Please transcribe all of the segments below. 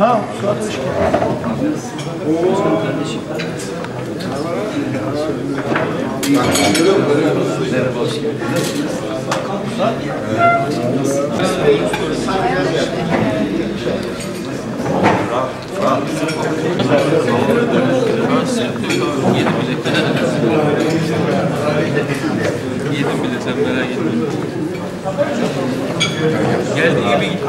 Ha, Suat hoş. Yedim bile sen merak etme. Geldiği gibi gitti.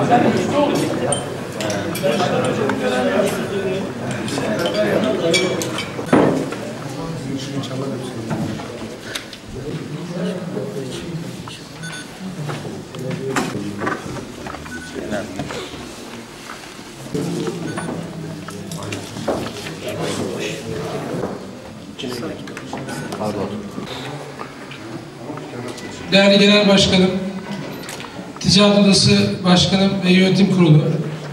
Değerli Genel Başkanım, Ticaret Odası Başkanım ve Yönetim Kurulu,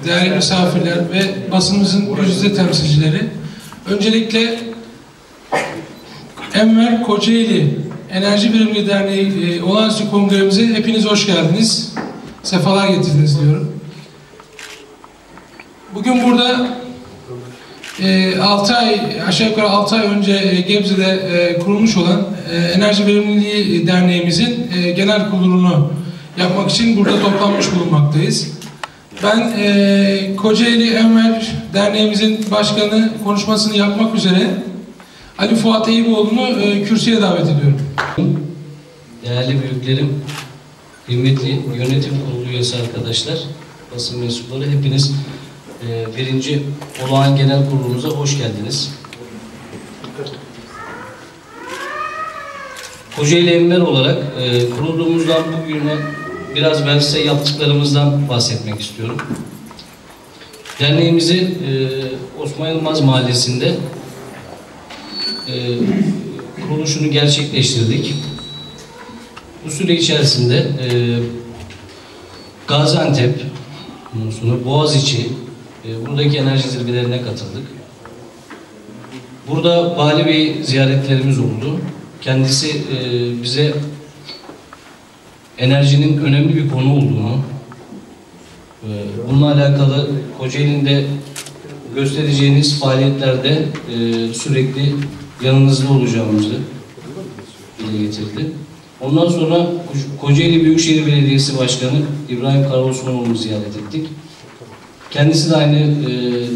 değerli misafirler ve basınımızın yüzde temsilcileri, öncelikle Enver Kocaeli Enerji Birimleri Derneği e, olağanüstü kongremize hepiniz hoş geldiniz. Sefalar getirdiniz diyorum. Bugün burada 6 ay, aşağı yukarı 6 ay önce e, Gebze'de e, kurulmuş olan e, Enerji Verimliliği Derneğimizin e, genel kurulunu yapmak için burada toplanmış bulunmaktayız. Ben e, Kocaeli Enver Derneğimizin başkanı konuşmasını yapmak üzere Ali Fuat Eyüboğlu'nu e, kürsüye davet ediyorum. Değerli büyüklerim, kıymetli yönetim kurulu üyesi arkadaşlar, basın mensupları hepiniz e, birinci olağan genel kurulumuza hoş geldiniz. Kocaeli Enver olarak e, kurulduğumuzdan bugüne biraz ben size yaptıklarımızdan bahsetmek istiyorum. Derneğimizi e, Osman Yılmaz Mahallesi'nde e, kuruluşunu gerçekleştirdik. Bu süre içerisinde e, Gaziantep, sonra Boğaziçi, e, buradaki enerji zirvelerine katıldık. Burada Vali Bey ziyaretlerimiz oldu. Kendisi e, bize enerjinin önemli bir konu olduğunu, e, bununla alakalı Kocaeli'nde göstereceğiniz faaliyetlerde e, sürekli yanınızda olacağımızı dile getirdi. Ondan sonra Kocaeli Büyükşehir Belediyesi Başkanı İbrahim Karaosmanoğlu'nu ziyaret ettik. Kendisi de aynı e,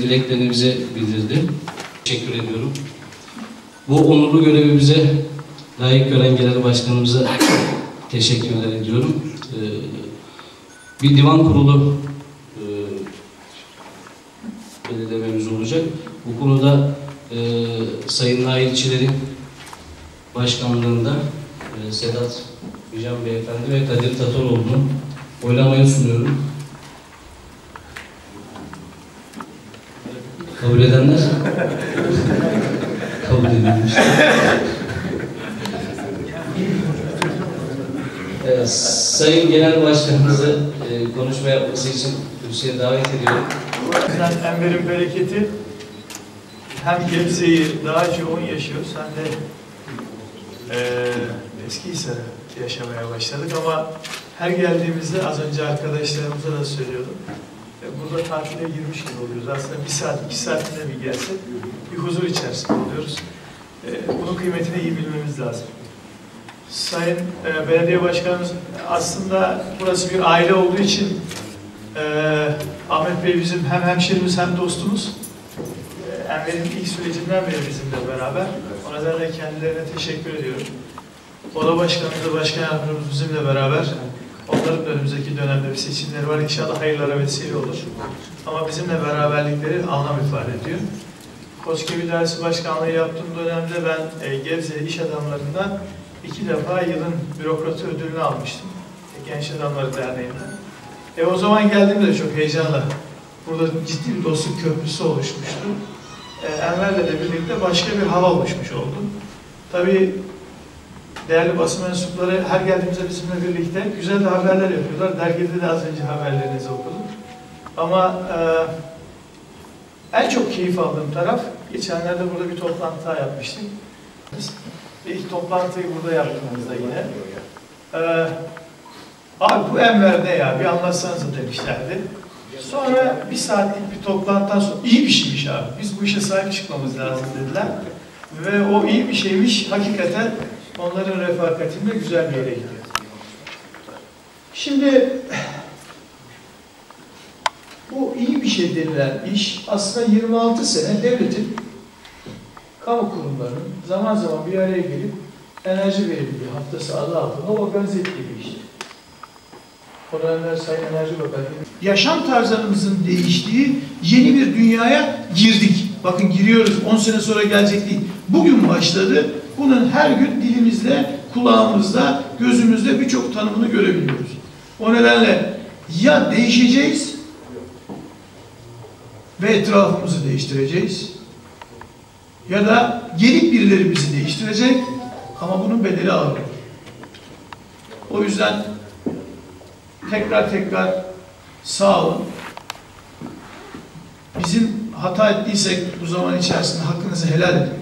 dileklerini bize bildirdi. Teşekkür ediyorum. Bu onurlu görevi bize layık gören genel başkanımıza teşekkürler ediyorum. E, bir divan kurulu e, belirlememiz olacak. Bu konuda e, Sayın Nail başkanlığında e, Sedat Bican Beyefendi ve Kadir Tataroğlu'nu oylamaya sunuyorum. Kabul edenler? Kabul edilmiş. Sayın Genel Başkanımızı e, konuşma yapması için kürsüye davet ediyorum. Bizden Enver'in bereketi hem Gebze'yi daha yoğun yaşıyoruz hem de eee Eskişehir'e yaşamaya başladık ama her geldiğimizde az önce arkadaşlarımıza da söylüyordum. e, Burada tatile girmiş gibi oluyoruz. Aslında bir saat, iki saatinde bir gelsek bir huzur içerisinde oluyoruz. E, Bunun kıymetini iyi bilmemiz lazım. Sayın e, Belediye Başkanımız aslında burası bir aile olduğu için e, Ahmet Bey bizim hem hemşerimiz hem dostumuz. E, Enver'in ilk sürecinden beri bizimle beraber. O nedenle kendilerine teşekkür ediyorum. Oda Başkanımız ve Başkan Yardımcımız bizimle beraber. Onların önümüzdeki dönemde bir seçimleri var. İnşallah hayırlara vesile olur. Ama bizimle beraberlikleri anlam ifade ediyor. Koskobi Dersi Başkanlığı yaptığım dönemde ben e, Gebze iş adamlarından iki defa yılın bürokratı ödülünü almıştım. Genç Adamları Derneği'nden. E o zaman geldiğimde de çok heyecanla. Burada ciddi bir dostluk köprüsü oluşmuştu. E, Enver'le de birlikte başka bir hava oluşmuş oldu. Tabii değerli basın mensupları her geldiğimizde bizimle birlikte güzel de haberler yapıyorlar. Dergide de az önce haberlerinizi okudum. Ama e, en çok keyif aldığım taraf, geçenlerde burada bir toplantı yapmıştık. İlk toplantıyı burada yaptığımızda yine. E, abi bu Enver ne ya, bir anlatsanıza demişlerdi. Sonra bir saatlik bir toplantıdan sonra iyi bir şeymiş abi. Biz bu işe sahip çıkmamız lazım dediler. Ve o iyi bir şeymiş. Hakikaten onların refakatinde güzel bir yere gidiyor. Şimdi bu iyi bir şey denilen iş aslında 26 sene devletin kamu kurumlarının zaman zaman bir araya gelip enerji verimliliği haftası adı altında organize ettiği bir işti. O dönemler Sayın Enerji Bakanı. Yaşam tarzlarımızın değiştiği yeni bir dünyaya girdik. Bakın giriyoruz 10 sene sonra gelecek değil. Bugün başladı. Bunun her gün dilimizde, kulağımızda, gözümüzde birçok tanımını görebiliyoruz. O nedenle ya değişeceğiz ve etrafımızı değiştireceğiz ya da gelip birileri bizi değiştirecek ama bunun bedeli ağır. O yüzden tekrar tekrar sağ olun. Bizim hata ettiysek bu zaman içerisinde hakkınızı helal edin.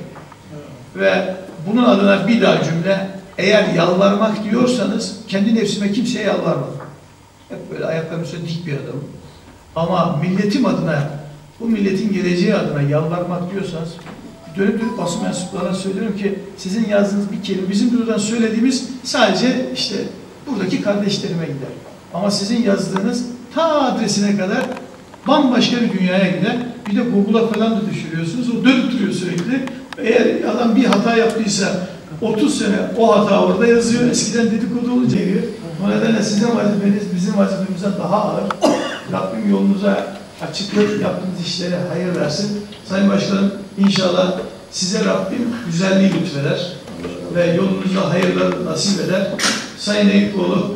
Ve bunun adına bir daha cümle eğer yalvarmak diyorsanız kendi nefsime kimseye yalvarmadım. Hep böyle ayaklarım üstüne dik bir adamım. Ama milletim adına, bu milletin geleceği adına yalvarmak diyorsanız dönüp dönüp basın mensuplarına söylüyorum ki sizin yazdığınız bir kelime bizim buradan söylediğimiz sadece işte buradaki kardeşlerime gider. Ama sizin yazdığınız ta adresine kadar bambaşka bir dünyaya gider. Bir de Google'a falan da düşürüyorsunuz. O dönüp duruyor sürekli. Eğer adam bir hata yaptıysa 30 sene o hata orada yazıyor. Eskiden dedikodu olunca geliyor. O nedenle sizin vazifeniz bizim vazifemizden daha ağır. Rabbim yolunuza açıklık yaptığınız işlere hayır versin. Sayın Başkanım inşallah size Rabbim güzelliği lütfeder ve yolunuzda hayırlar nasip eder. Sayın Eyüpoğlu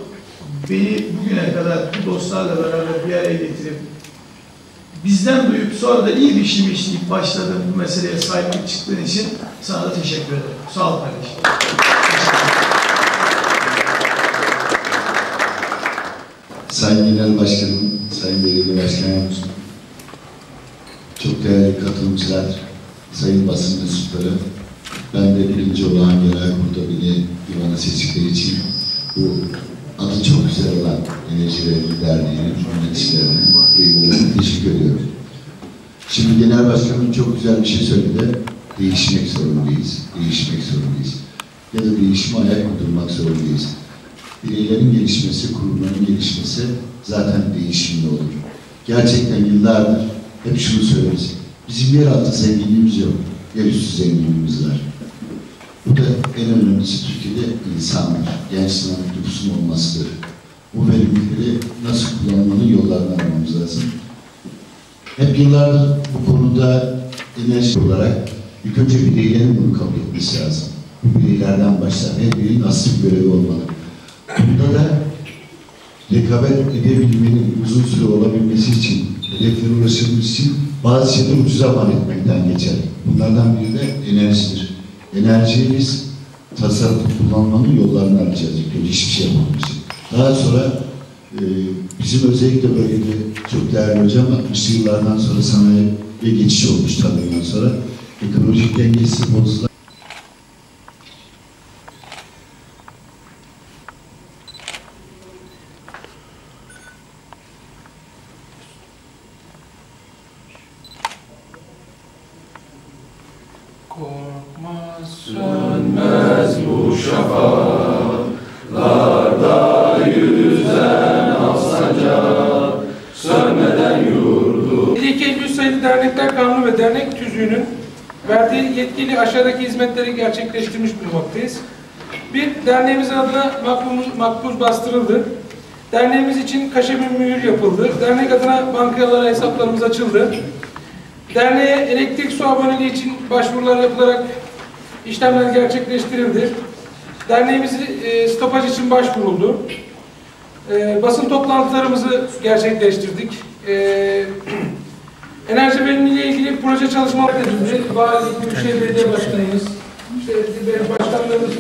beni bugüne kadar bu dostlarla beraber bir araya getirip bizden duyup sonra da iyi deyip başladığım bu meseleye sahiplik çıktığın için sana da teşekkür ederim. Sağ ol kardeşim. Sayın Genel Başkanım, Sayın Belediye Başkanımız, çok değerli katılımcılar, sayın basın mensupları, ben de birinci olan genel kurda beni divana seçtikleri için bu adı çok güzel olan Enerji Verimli Derneği'nin yöneticilerine ve teşekkür ediyorum. Şimdi Genel Başkanım çok güzel bir şey söyledi. Değişmek zorundayız, değişmek zorundayız. Ya da değişime ayak uydurmak zorundayız. Bireylerin gelişmesi, kurumların gelişmesi zaten değişimli olur. Gerçekten yıllardır hep şunu söyleriz. Bizim yeraltı zenginliğimiz yok. Yerüstü zenginliğimiz var. Bu da en önemlisi Türkiye'de insanlar, genç sınıf nüfusun olmasıdır. Bu verimlilikleri nasıl kullanmanın yollarını aramamız lazım. Hep yıllardır bu konuda enerji olarak ilk önce bireylerin bunu kabul etmesi lazım. Bu bireylerden başlar. Her bireyin asıl görevi olmalı. Bunda da rekabet edebilmenin uzun süre olabilmesi için, hedeflere ulaşılması için bazı şeyleri ucuza mal etmekten geçer. Bunlardan biri de enerjidir. Enerjiyi biz tasarruf kullanmanın yollarını arayacağız. Önce hiçbir şey yapmamak için. Daha sonra e, bizim özellikle bölgede çok değerli hocam 60'lı yıllardan sonra sanayiye geçiş olmuş tanımdan sonra ekolojik dengesi bozulan Melike 100 sayılı dernekler kanunu ve dernek tüzüğünün verdiği yetkili aşağıdaki hizmetleri gerçekleştirmiş bulunmaktayız. Bir, derneğimizin adına makbuz, makbuz bastırıldı. Derneğimiz için kaşe bir mühür yapıldı. Dernek adına bankalara hesaplarımız açıldı. Derneğe elektrik su aboneliği için başvurular yapılarak işlemler gerçekleştirildi. Derneğimizi e, stopaj için başvuruldu. E, basın toplantılarımızı gerçekleştirdik. E, enerji verimliliği ilgili proje çalışmaları edildi. Valilik, Büyükşehir Belediye Başkanımız, işte başkanlarımız